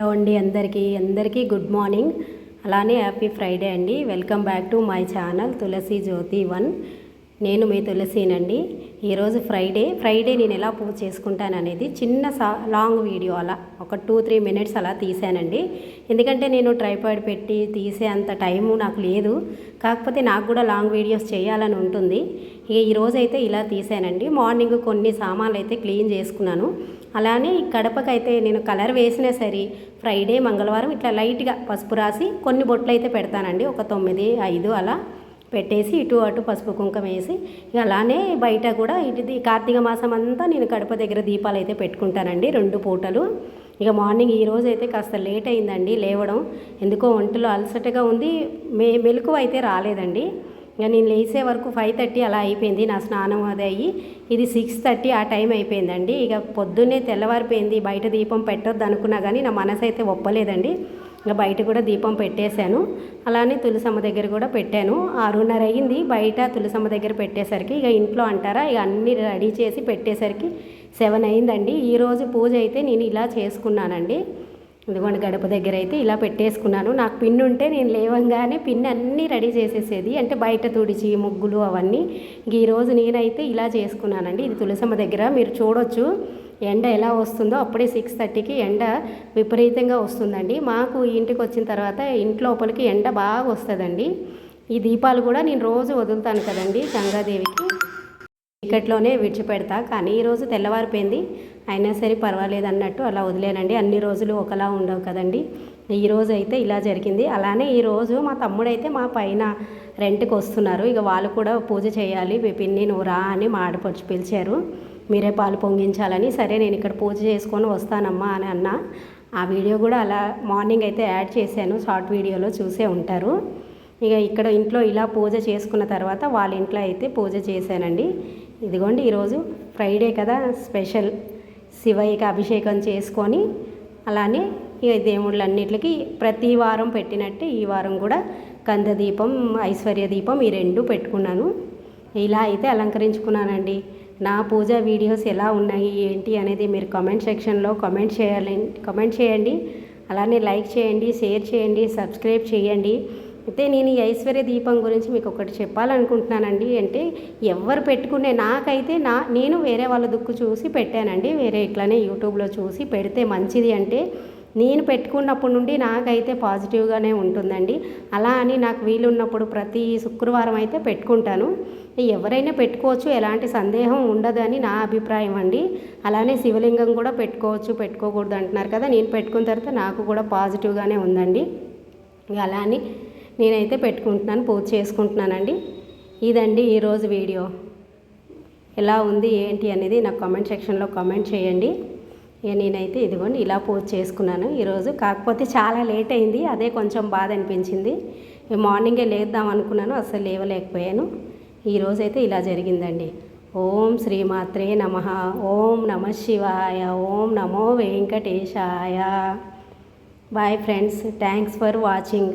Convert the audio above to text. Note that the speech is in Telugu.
హలో అండి అందరికీ అందరికీ గుడ్ మార్నింగ్. అలానే హ్యాపీ ఫ్రైడే అండి. Welcome back to my channel Tulasi Jyothi one. నేను మీ తులసినండి. ఈరోజు ఫ్రైడే. ఫ్రైడే నేను ఎలా పూజ చేసుకుంటాను అనేది చిన్న సా లాంగ్ వీడియో అలా. ఒక టూ త్రీ మినిట్స్ అలా తీసానండి ఎందుకంటే నేను ట్రైపాడ్ పెట్టి తీసే అంత టైము నాకు లేదు. కాకపోతే నాకు కూడా లాంగ్ వీడియోస్ చేయాలని ఉంటుంది. ఇక ఈరోజైతే ఇలా తీసానండి మార్నింగ్ కొన్ని సామాన్లు అయితే క్లీన్ చేసుకున్నాను. అలానే ఈ కడపకైతే నేను కలర్ వేసినా సరే ఫ్రైడే మంగళవారం ఇట్లా లైట్గా పసుపు రాసి కొన్ని బొట్లు అయితే పెడతానండి. ఒక తొమ్మిది ఐదు అలా పెట్టేసి ఇటు అటు పసుపు కుంకుమ వేసి ఇక అలానే బయట కూడా ఇటు కార్తీక మాసం అంతా నేను కడప దగ్గర దీపాలు అయితే పెట్టుకుంటానండి. రెండు పూటలు. ఇక మార్నింగ్ ఈ రోజు అయితే కాస్త లేట్ అయిందండి లేవడం. ఎందుకో ఒంటిలో అలసటగా ఉంది. మే మెలకు అయితే రాలేదండి. ఇక నేను లేసే వరకు ఫైవ్ థర్టీ అలా అయిపోయింది నా స్నానం అది అయ్యి. ఇది సిక్స్ థర్టీ ఆ టైం అయిపోయిందండి. ఇక పొద్దున్నే తెల్లవారిపోయింది. బయట దీపం పెట్టొద్దు అనుకున్నా కానీ నా మనసు అయితే ఒప్పలేదండి. ఇంకా బయట కూడా దీపం పెట్టేశాను. అలానే తులసమ్మ దగ్గర కూడా పెట్టాను. ఆరున్నర అయ్యింది. బయట తులసమ్మ దగ్గర పెట్టేసరికి ఇక ఇంట్లో అంటారా? ఇక అన్నీ రెడీ చేసి పెట్టేసరికి సెవెన్ అయిందండి ఈరోజు పూజ అయితే నేను ఇలా చేసుకున్నానండి. ఇదిగోండి గడప దగ్గర అయితే ఇలా పెట్టేసుకున్నాను. నాకు పిన్ ఉంటే నేను లేవంగానే పిన్ అన్నీ రెడీ చేసేసేది. అంటే బయట తుడిచి ముగ్గులు అవన్నీ. ఇంక ఈరోజు నేనైతే ఇలా చేసుకున్నానండి. ఇది తులసమ్మ దగ్గర మీరు చూడొచ్చు. ఎండ ఎలా వస్తుందో అప్పుడే సిక్స్ థర్టీకి ఎండ విపరీతంగా వస్తుందండి. మాకు ఇంటికి వచ్చిన తర్వాత ఇంట్లోపలికి ఎండ బాగా వస్తుందండి. ఈ దీపాలు కూడా నేను రోజు వదులుతాను కదండి గంగాదేవికి. చీకట్లోనే విడిచిపెడతా. కానీ ఈరోజు తెల్లవారిపోయింది. అయినా సరే పర్వాలేదు అన్నట్టు అలా వదిలేనండి. అన్ని రోజులు ఒకలా ఉండవు కదండి. ఈ అయితే ఇలా జరిగింది. అలానే ఈరోజు మా తమ్ముడైతే మా పైన రెంట్కి వస్తున్నారు. ఇక వాళ్ళు కూడా పూజ చేయాలి. పిన్ని నువ్వు రా అని మా ఆడపడుచు పిలిచారు. మీరే పాలు పొంగించాలని సరే నేను ఇక్కడ పూజ చేసుకొని వస్తానమ్మా అని అన్న. ఆ వీడియో కూడా అలా మార్నింగ్ అయితే యాడ్ చేశాను షార్ట్ వీడియోలో చూసే ఉంటారు. ఇక ఇక్కడ ఇంట్లో ఇలా పూజ చేసుకున్న తర్వాత వాళ్ళ ఇంట్లో అయితే పూజ చేశానండి. ఇదిగోండి ఈరోజు ఫ్రైడే కదా స్పెషల్ శివయ్యకి అభిషేకం చేసుకొని అలానే ఇక దేవుళ్ళన్నిటికి ప్రతి వారం పెట్టినట్టే ఈ వారం కూడా కంద దీపం ఐశ్వర్య దీపం ఈ రెండు పెట్టుకున్నాను. ఇలా అయితే అలంకరించుకున్నానండి. నా పూజ వీడియోస్ ఎలా ఉన్నాయి ఏంటి అనేది మీరు కామెంట్ సెక్షన్లో కామెంట్ చేయాలి కామెంట్ చేయండి. అలానే లైక్ చేయండి షేర్ చేయండి సబ్స్క్రైబ్ చేయండి. అయితే నేను ఈ ఐశ్వర్య దీపం గురించి మీకు ఒకటి చెప్పాలనుకుంటున్నానండి. అంటే ఎవరు పెట్టుకునే నాకైతే నా నేను వేరే వాళ్ళ దుక్కు చూసి పెట్టానండి. వేరే ఇట్లానే యూట్యూబ్లో చూసి పెడితే మంచిది అంటే నేను పెట్టుకున్నప్పటి నుండి నాకైతే పాజిటివ్గానే ఉంటుందండి. అలా అని నాకు వీలున్నప్పుడు ప్రతి శుక్రవారం అయితే పెట్టుకుంటాను. ఎవరైనా పెట్టుకోవచ్చు ఎలాంటి సందేహం ఉండదని నా అభిప్రాయం అండి. అలానే శివలింగం కూడా పెట్టుకోవచ్చు పెట్టుకోకూడదు అంటున్నారు కదా నేను పెట్టుకున్న తర్వాత నాకు కూడా పాజిటివ్గానే ఉందండి. అలా అని నేనైతే పెట్టుకుంటున్నాను పూజ చేసుకుంటున్నానండి. ఇదండి ఈరోజు వీడియో. ఎలా ఉంది ఏంటి అనేది నాకు కామెంట్ సెక్షన్లో కామెంట్ చేయండి. ఇక నేనైతే ఇదిగోండి ఇలా పూజ చేసుకున్నాను. ఈరోజు కాకపోతే చాలా లేట్ అయింది. అదే కొంచెం బాధ అనిపించింది. మార్నింగే లేద్దాం అనుకున్నాను. అసలు లేవలేకపోయాను. ఈరోజైతే ఇలా జరిగిందండి. ఓం శ్రీమాత్రే నమ. ఓం నమ శివాయ. ఓం నమో వెంకటేశాయ. Bye friends thanks for watching